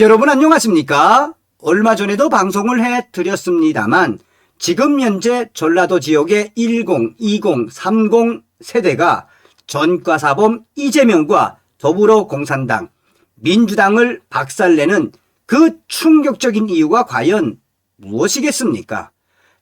여러분 안녕하십니까? 얼마 전에도 방송을 해 드렸습니다만 지금 현재 전라도 지역의 10, 20, 30 세대가 전과사범 이재명과 더불어 공산당, 민주당을 박살내는 그 충격적인 이유가 과연 무엇이겠습니까?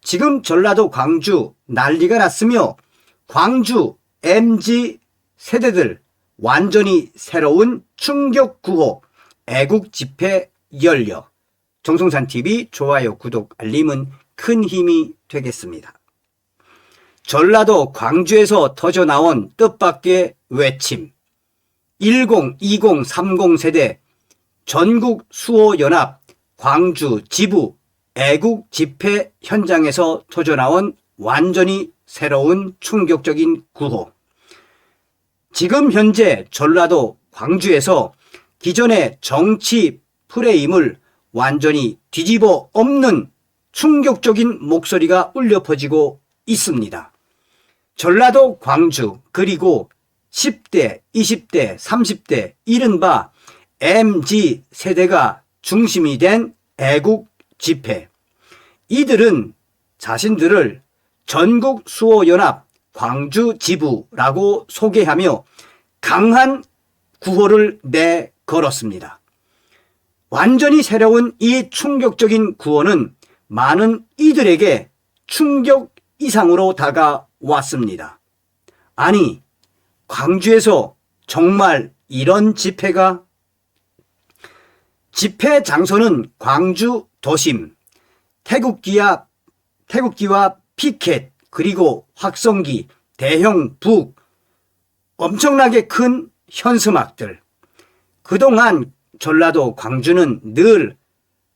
지금 전라도 광주 난리가 났으며 광주 MG 세대들 완전히 새로운 충격 구호 애국 집회 열려 정성산 TV 좋아요 구독 알림은 큰 힘이 되겠습니다. 전라도 광주에서 터져 나온 뜻밖의 외침 10, 20, 30 세대 전국 수호 연합 광주 지부 애국 집회 현장에서 터져 나온 완전히 새로운 충격적인 구호. 지금 현재 전라도 광주에서 기존의 정치 프레임을 완전히 뒤집어 엎는 충격적인 목소리가 울려 퍼지고 있습니다. 전라도 광주 그리고 10대, 20대, 30대 이른바 MG 세대가 중심이 된 애국 집회. 이들은 자신들을 전국 수호연합 광주 지부라고 소개하며 강한 구호를 내 걸었습니다. 완전히 새로운 이 충격적인 구호는 많은 이들에게 충격 이상으로 다가왔습니다. 아니, 광주에서 정말 이런 집회가 집회 장소는 광주 도심, 태극기와, 태극기와 피켓, 그리고 확성기, 대형 북, 엄청나게 큰 현수막들. 그동안 전라도 광주는 늘,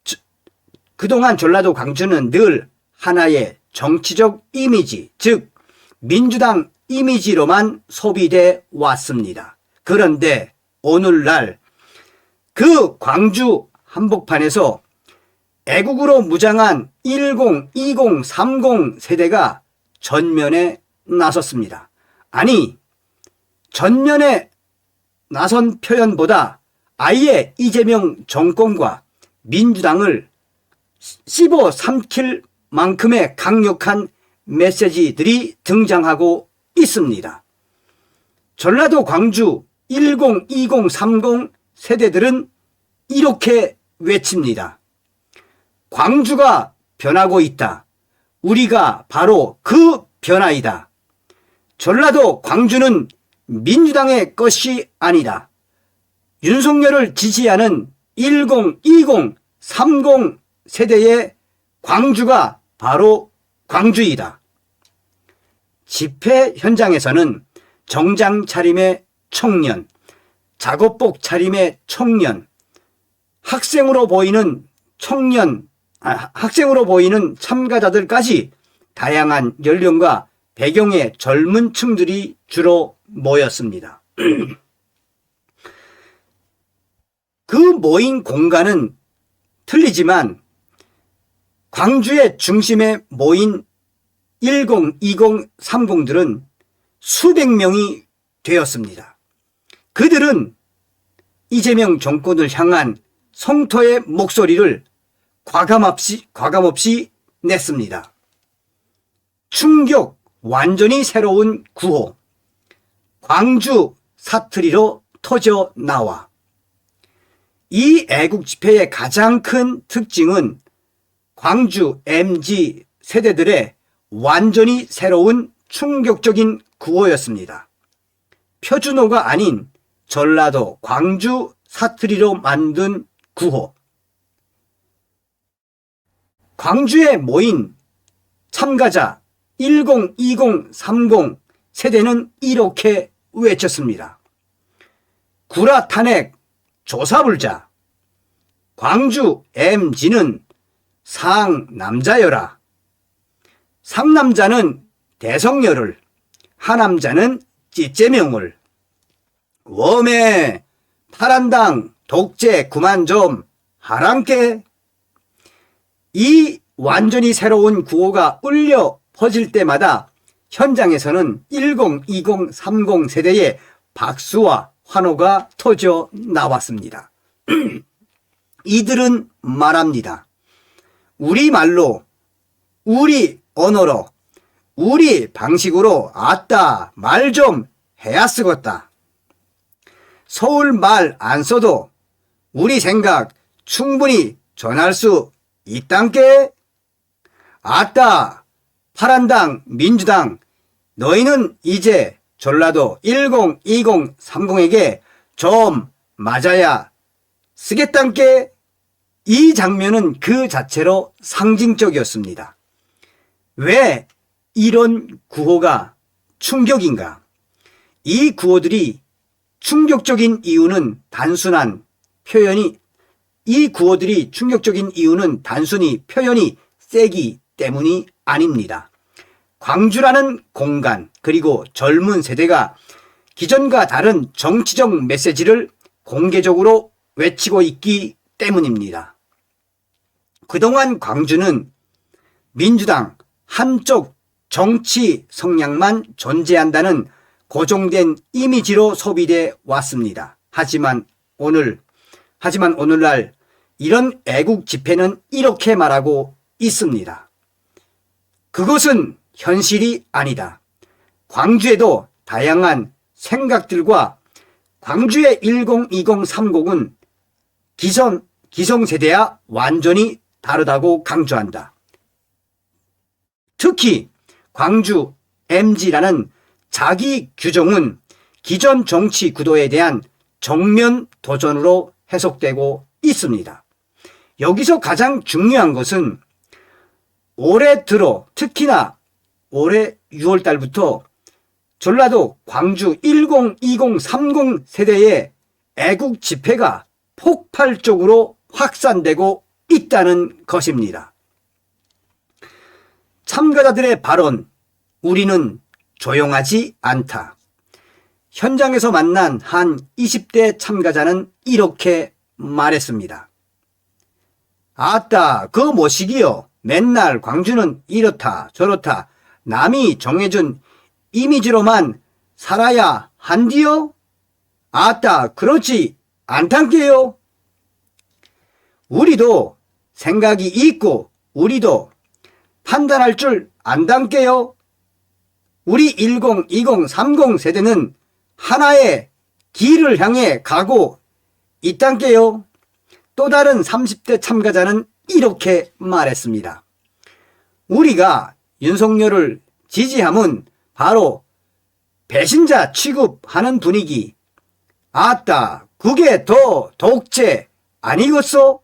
저- 그동안 전라도 광주는 늘 하나의 정치적 이미지, 즉, 민주당 이미지로만 소비돼 왔습니다. 그런데 오늘날 그 광주 한복판에서 애국으로 무장한 10, 20, 30 세대가 전면에 나섰습니다. 아니, 전면에 나선 표현보다 아예 이재명 정권과 민주당을 씹어 삼킬 만큼의 강력한 메시지들이 등장하고 있습니다. 전라도 광주 10, 20, 30 세대들은 이렇게 외칩니다. 광주가 변하고 있다. 우리가 바로 그 변화이다. 전라도 광주는 민주당의 것이 아니다. 윤석열을 지지하는 10, 20, 30 세대의 광주가 바로 광주이다. 집회 현장에서는 정장 차림의 청년, 작업복 차림의 청년, 학생으로 보이는 청년, 아, 학생으로 보이는 참가자들까지 다양한 연령과 배경의 젊은 층들이 주로 모였습니다. 그 모인 공간은 틀리지만 광주의 중심에 모인 10, 20, 30들은 수백 명이 되었습니다. 그들은 이재명 정권을 향한 성토의 목소리를 과감없이, 과감없이 냈습니다. 충격, 완전히 새로운 구호. 광주 사투리로 터져 나와. 이 애국 집회의 가장 큰 특징은 광주 MG 세대들의 완전히 새로운 충격적인 구호였습니다. 표준어가 아닌 전라도 광주 사투리로 만든 구호. 광주에 모인 참가자 10, 20, 30 세대는 이렇게 외쳤습니다. 구라 탄핵 조사불자. 광주 MG는 상남자여라. 상남자는 대성녀를, 하남자는 찌째명을. 웜에 파란당 독재 그만 좀 하란께. 이 완전히 새로운 구호가 울려 퍼질 때마다 현장에서는 10, 20, 30 세대의 박수와 환호가 터져 나왔습니다. 이들은 말합니다. 우리 말로, 우리 언어로, 우리 방식으로 아따 말 좀 해야 쓰겄다. 서울 말 안 써도 우리 생각 충분히 전할 수 있단께? 아따 파란당 민주당 너희는 이제 전라도 102030에게 좀 맞아야 쓰겠단께? 이 장면은 그 자체로 상징적이었습니다. 왜 이런 구호가 충격인가? 이 구호들이 충격적인 이유는 단순한 표현이 이 구호들이 충격적인 이유는 단순히 표현이 세기 때문이 아닙니다. 광주라는 공간 그리고 젊은 세대가 기존과 다른 정치적 메시지를 공개적으로 외치고 있기 때문입니다. 그동안 광주는 민주당 한쪽 정치 성향만 존재한다는 고정된 이미지로 소비돼 왔습니다. 하지만 오늘, 하지만 오늘날 이런 애국 집회는 이렇게 말하고 있습니다. 그것은 현실이 아니다. 광주에도 다양한 생각들과 광주의 102030은 기성, 기성세대와 완전히 다르다고 강조한다. 특히 광주 MG라는 자기 규정은 기존 정치 구도에 대한 정면 도전으로 해석되고 있습니다. 여기서 가장 중요한 것은 올해 들어 특히나 올해 6월 달부터 전라도 광주 102030 세대의 애국 집회가 폭발적으로 확산되고 있다는 것입니다. 참가자들의 발언, 우리는 조용하지 않다. 현장에서 만난 한 20대 참가자는 이렇게 말했습니다. 아따, 그 뭐시기요? 맨날 광주는 이렇다, 저렇다. 남이 정해준 이미지로만 살아야 한디요? 아따, 그렇지 않단게요? 우리도 생각이 있고, 우리도 판단할 줄 안단게요? 우리 10, 20, 30 세대는 하나의 길을 향해 가고 있단게요. 또 다른 30대 참가자는 이렇게 말했습니다. 우리가 윤석열을 지지함은 바로 배신자 취급하는 분위기. 아따, 그게 더 독재 아니겠소?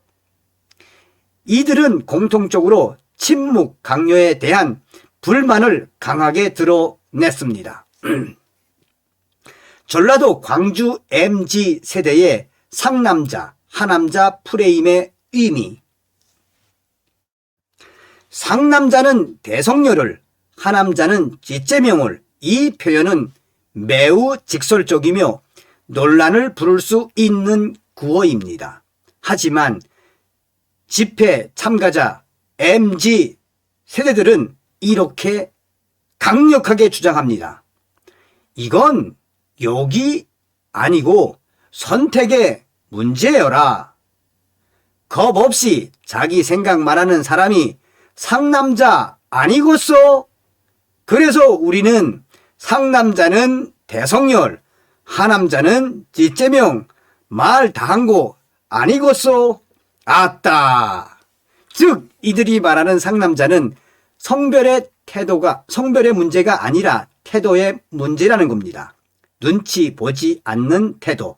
이들은 공통적으로 침묵 강요에 대한 불만을 강하게 드러냈습니다. 전라도 광주 MG 세대의 상남자, 하남자 프레임의 의미. 상남자는 대성녀를, 하남자는 쥐재명을 이 표현은 매우 직설적이며 논란을 부를 수 있는 구어입니다. 하지만 집회 참가자 MG 세대들은 이렇게 강력하게 주장합니다. 이건 욕이 아니고 선택의 문제여라. 겁 없이 자기 생각만 하는 사람이 상남자 아니겠소? 그래서 우리는 상남자는 대성열, 하남자는 찌재명, 말 다한거 아니겠소? 아따! 즉, 이들이 말하는 상남자는 성별의 태도가, 성별의 문제가 아니라 태도의 문제라는 겁니다. 눈치 보지 않는 태도,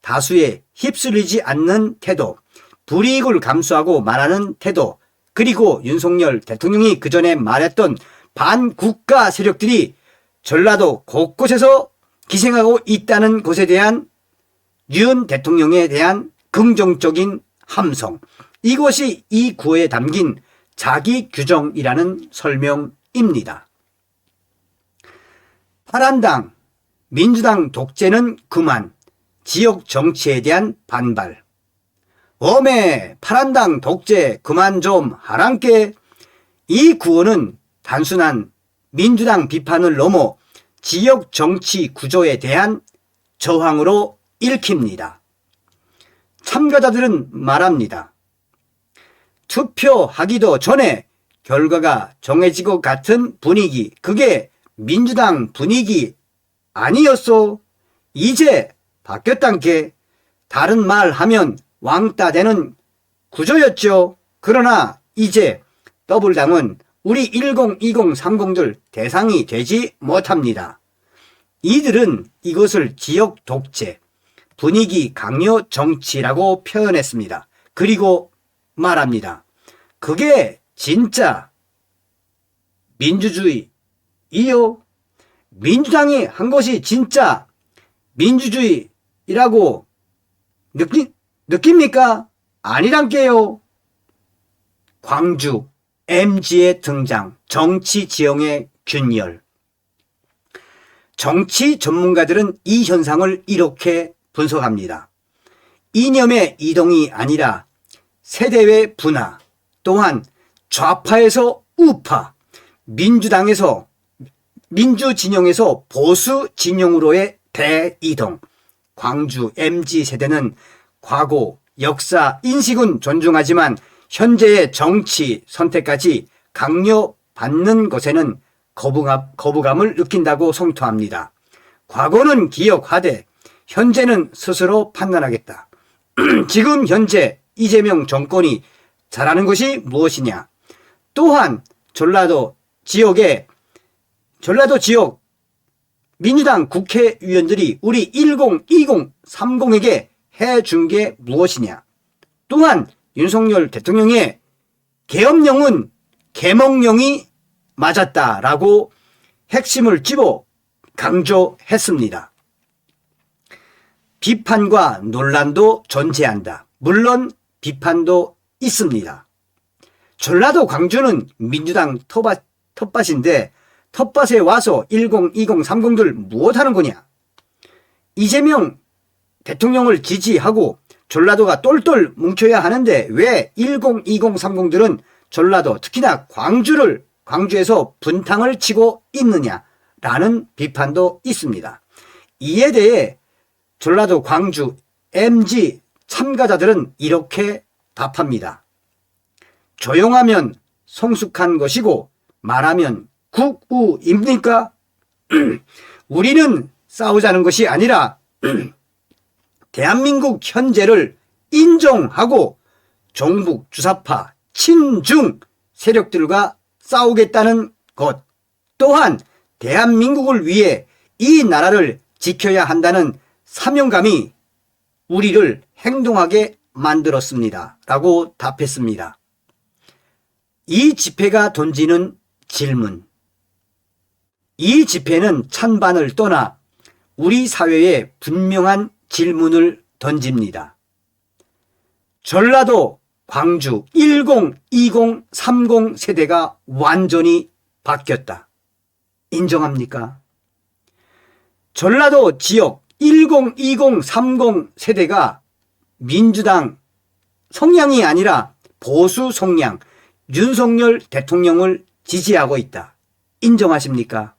다수에 휩쓸리지 않는 태도, 불이익을 감수하고 말하는 태도, 그리고 윤석열 대통령이 그 전에 말했던 반국가 세력들이 전라도 곳곳에서 기생하고 있다는 것에 대한 윤 대통령에 대한 긍정적인 함성. 이것이 이 구호에 담긴 자기 규정이라는 설명입니다. 파란당, 민주당 독재는 그만, 지역 정치에 대한 반발. 어메, 파란당 독재 그만 좀 하란께. 이 구호는 단순한 민주당 비판을 넘어 지역 정치 구조에 대한 저항으로 읽힙니다. 참가자들은 말합니다. 투표하기도 전에 결과가 정해지고 같은 분위기, 그게 민주당 분위기 아니었소? 이제 바뀌었단 게 다른 말 하면 왕따 되는 구조였죠. 그러나 이제 더블당은 우리 102030들 대상이 되지 못합니다. 이들은 이것을 지역 독재, 분위기 강요 정치라고 표현했습니다. 그리고 말합니다. 그게 진짜 민주주의이요? 민주당이 한 것이 진짜 민주주의라고 느끼, 느낍니까? 아니란게요. 광주 MG의 등장, 정치 지형의 균열. 정치 전문가들은 이 현상을 이렇게 분석합니다. 이념의 이동이 아니라 세대의 분화, 또한 좌파에서 우파, 민주당에서 민주 진영에서 보수 진영으로의 대이동. 광주 MG 세대는 과거 역사 인식은 존중하지만 현재의 정치 선택까지 강요받는 것에는 거부감, 거부감 을 느낀다고 성토합니다. 과거는 기억하되 현재는 스스로 판단하겠다. 지금 현재 이재명 정권이 잘하는 것이 무엇이냐? 또한 전라도 지역에 전라도 지역 민주당 국회의원들이 우리 102030에게 해준 게 무엇이냐? 또한 윤석열 대통령의 계엄령은 계몽령이 맞았다라고 핵심을 집어 강조했습니다. 비판과 논란도 존재한다. 물론 비판도 있습니다. 전라도 광주는 민주당 텃밭, 텃밭인데 텃밭에 와서 102030들 무엇하는 거냐? 이재명 대통령을 지지하고 전라도가 똘똘 뭉쳐야 하는데 왜 102030들은 전라도 특히나 광주를 광주에서 분탕을 치고 있느냐라는 비판도 있습니다. 이에 대해 전라도 광주 MG 참가자들은 이렇게 답합니다. 조용하면 성숙한 것이고 말하면 국우입니까? 우리는 싸우자는 것이 아니라 대한민국 현재를 인정하고 종북 주사파 친중 세력들과 싸우겠다는 것 또한 대한민국을 위해 이 나라를 지켜야 한다는 사명감이 우리를 행동하게 만들었습니다. 라고 답했습니다. 이 집회가 던지는 질문. 이 집회는 찬반을 떠나 우리 사회에 분명한 질문을 던집니다. 전라도 광주 10, 20, 30 세대가 완전히 바뀌었다. 인정합니까? 전라도 지역 10, 20, 30 세대가 민주당 성향이 아니라 보수 성향 윤석열 대통령을 지지하고 있다. 인정하십니까?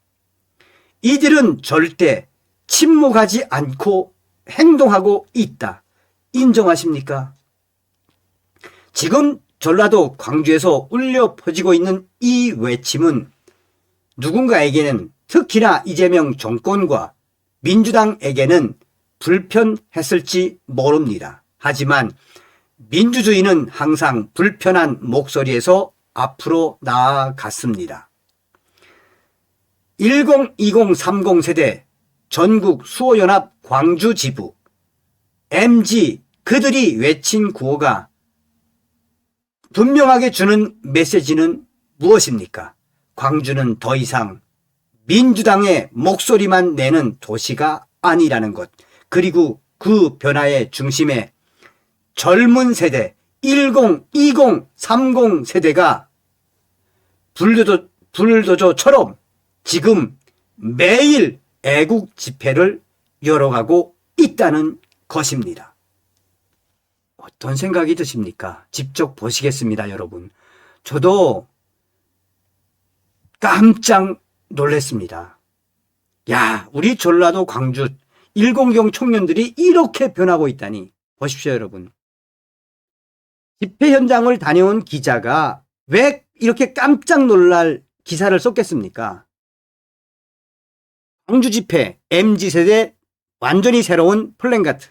이들은 절대 침묵하지 않고 행동하고 있다. 인정하십니까? 지금 전라도 광주에서 울려 퍼지고 있는 이 외침은 누군가에게는 특히나 이재명 정권과 민주당에게는 불편했을지 모릅니다. 하지만 민주주의는 항상 불편한 목소리에서 앞으로 나아갔습니다. 102030 세대 전국 수호연합 광주 지부 MG 그들이 외친 구호가 분명하게 주는 메시지는 무엇입니까? 광주는 더 이상 민주당의 목소리만 내는 도시가 아니라는 것. 그리고 그 변화의 중심에 젊은 세대 10, 20, 30 세대가 불도저, 불도저처럼 지금 매일 애국 집회를 열어가고 있다는 것입니다. 어떤 생각이 드십니까? 직접 보시겠습니다, 여러분. 저도 깜짝 놀랐습니다. 야, 우리 전라도 광주 1공경 청년들이 이렇게 변하고 있다니. 보십시오, 여러분. 집회 현장을 다녀온 기자가 왜 이렇게 깜짝 놀랄 기사를 썼겠습니까? 광주 집회, MZ세대 완전히 새로운 플랜카트.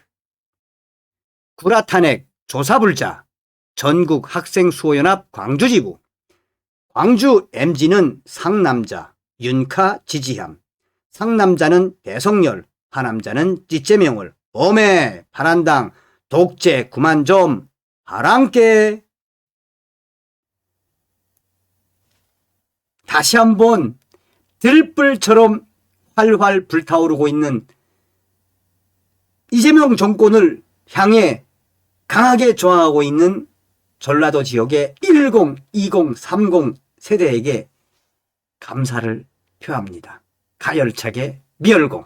구라 탄핵, 조사 불자, 전국 학생 수호연합 광주지부. 광주 MZ는 상남자, 윤카 지지함. 상남자는 대성열, 하남자는 찌째명을. 오메, 파란당, 독재, 그만 좀, 하랑께. 다시 한번 들불처럼 활활 불타오르고 있는 이재명 정권을 향해 강하게 저항하고 있는 전라도 지역의 10, 20, 30 세대에게 감사를 표합니다. 가열차게 미열공.